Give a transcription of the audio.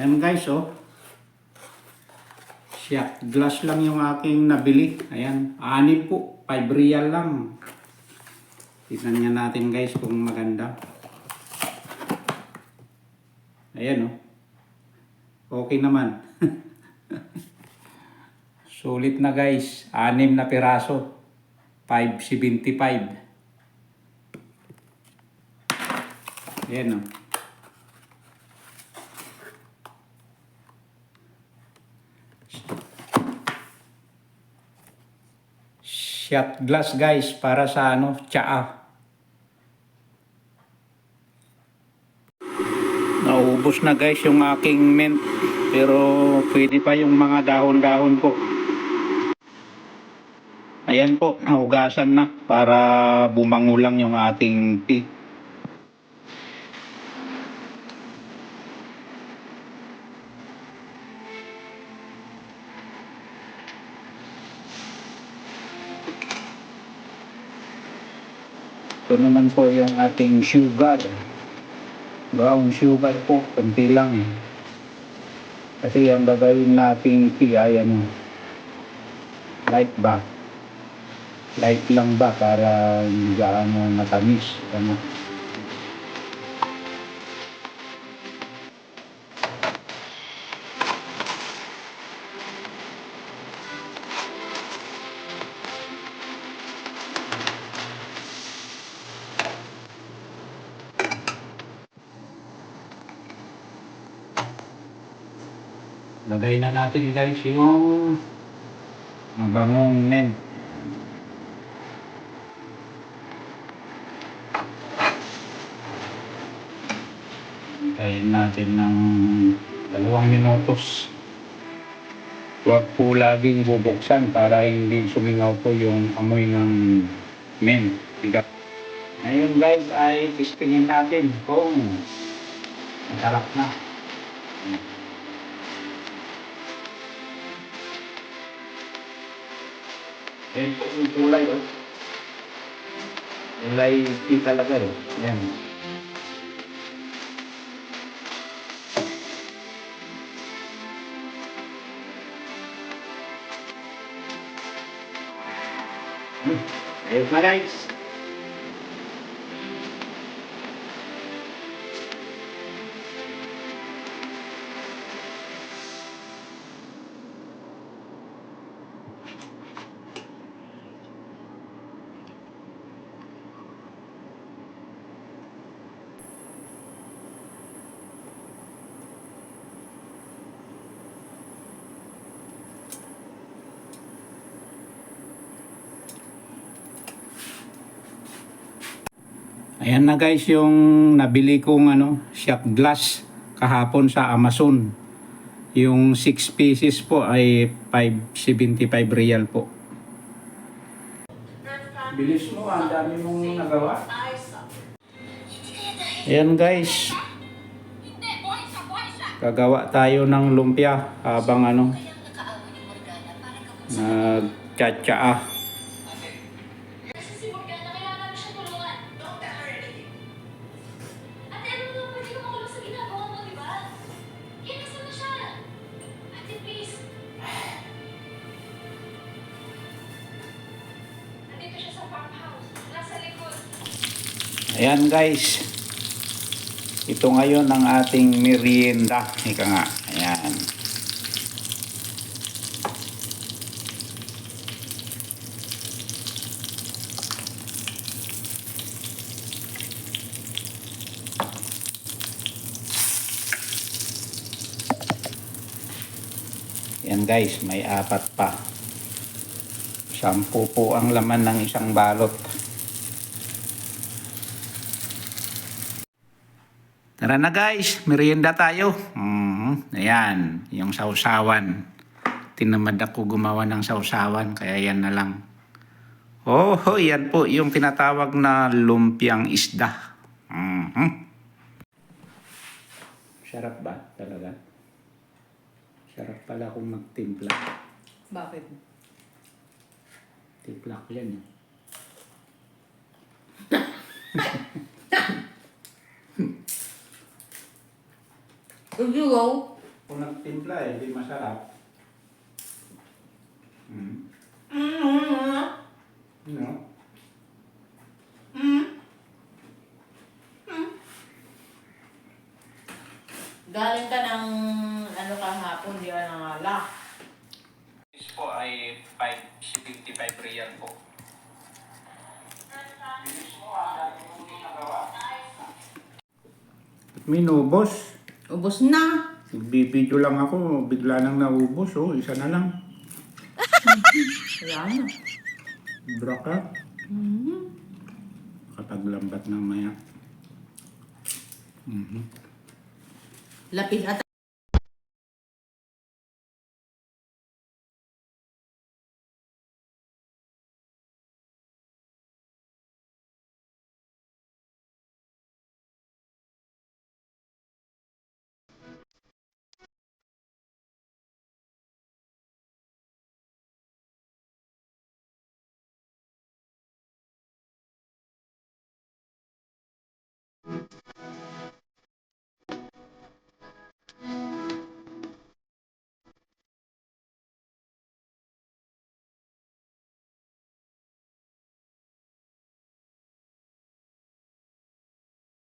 Ayan guys, oh. Shot glass lang yung aking nabili. Ayan, anim po. 5 real lang. Tignan nga natin guys kung maganda. Ayan, oh. Okay naman. Sulit na guys. Anim na piraso. 5.75. Ayan, oh. Shot glass guys para sa ano, tsaa. Naubos na guys yung aking mint pero pwede pa yung mga dahon-dahon ko. Ayan po, nahugasan na para bumango lang yung ating tea. Ito naman po yung ating sugar. Brown sugar po, kunti lang. Kasi ang gagawin nating tea ay ano, light ba? Light lang ba para hindi gaano matamis. Ano? Lagay na natin guys yung mabangong men. Kain natin ng dalawang minutos. Huwag po laging bubuksan para hindi sumingaw po yung amoy ng men. Bigat. Ngayon guys ay testingin natin kung masarap na. Yan po yung kulay, oh. Kulay tea talaga, eh. Yan. Hmm. Ayos na, guys. Ayan na guys yung nabili kong ano, shot glass kahapon sa Amazon. Yung 6 pieces po ay 575 real po. Bilis mo, ang dami mong nagawa. Ayan guys. Gagawa tayo ng lumpia habang ano, nagtsatsaa. Ayan guys. Ito ngayon ang ating merienda. Ika nga. Ayan. Yan guys, may apat pa. Sampu po ang laman ng isang balot. Tara na guys, merienda tayo. Mhm, Ayan, yung sausawan. Tinamad ako gumawa ng sausawan, kaya yan na lang. Oh, yan po yung tinatawag na lumpiang isda. Mhm. Sarap ba talaga? Sarap pala kung magtimpla. Bakit? Timpla ko yan. eh. If you go, Kung nagtimpla eh, hindi masarap. Hmm. mm, No? mm, galing ka ng ano kahapon, di ka nangala. This po ay 555 real po. Minubos. Ubus na. Bibidyo lang ako, bigla nang naubos. Oh, isa na lang. Wala na. Braka. Mm-hmm. Kapag lambat ng maya. Mhm. Lapis at